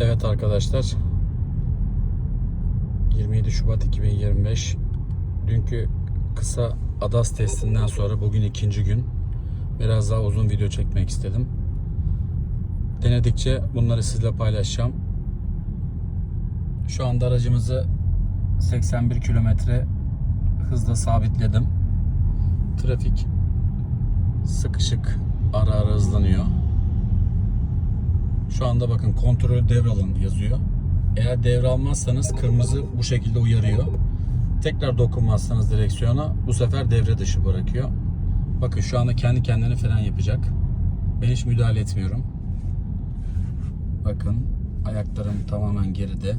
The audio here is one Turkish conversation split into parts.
Evet arkadaşlar. 27 Şubat 2025. Dünkü kısa ADAS testinden sonra bugün ikinci gün. Biraz daha uzun video çekmek istedim. Denedikçe bunları sizle paylaşacağım. Şu anda aracımızı 81 kilometre hızla sabitledim. Trafik sıkışık ara ara hızlanıyor. Şu anda bakın kontrolü devralın yazıyor. Eğer devralmazsanız kırmızı bu şekilde uyarıyor. Tekrar dokunmazsanız direksiyona bu sefer devre dışı bırakıyor. Bakın şu anda kendi kendine fren yapacak. Ben hiç müdahale etmiyorum. Bakın ayaklarım tamamen geride.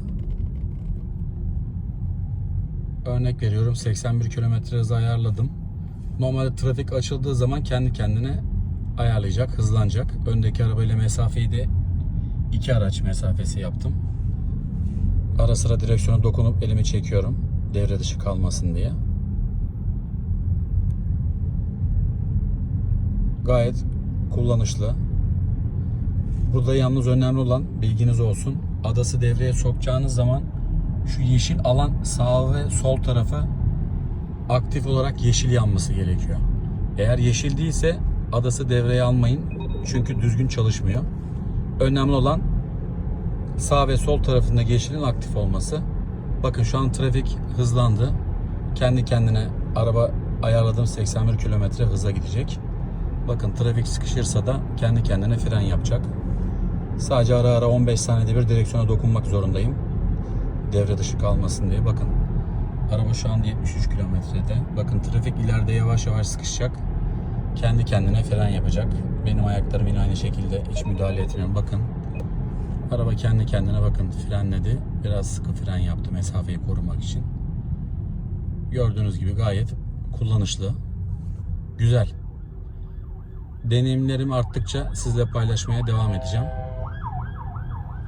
Örnek veriyorum 81 km hız ayarladım. Normalde trafik açıldığı zaman kendi kendine ayarlayacak, hızlanacak. Öndeki arabayla mesafeyi de iki araç mesafesi yaptım. Ara sıra direksiyona dokunup elimi çekiyorum. Devre dışı kalmasın diye. Gayet kullanışlı. Burada yalnız önemli olan bilginiz olsun. Adası devreye sokacağınız zaman şu yeşil alan sağ ve sol tarafı aktif olarak yeşil yanması gerekiyor. Eğer yeşil değilse adası devreye almayın. Çünkü düzgün çalışmıyor. Önemli olan sağ ve sol tarafında yeşilin aktif olması. Bakın şu an trafik hızlandı. Kendi kendine araba ayarladığım 81 kilometre hıza gidecek. Bakın trafik sıkışırsa da kendi kendine fren yapacak. Sadece ara ara 15 saniyede bir direksiyona dokunmak zorundayım. Devre dışı kalmasın diye. Bakın araba şu anda 73 kilometrede. Bakın trafik ileride yavaş yavaş sıkışacak. Kendi kendine fren yapacak. Benim ayaklarım yine aynı şekilde hiç müdahale etmiyorum. Bakın araba kendi kendine bakın frenledi. Biraz sıkı fren yaptı mesafeyi korumak için. Gördüğünüz gibi gayet kullanışlı. Güzel. Deneyimlerim arttıkça sizle paylaşmaya devam edeceğim.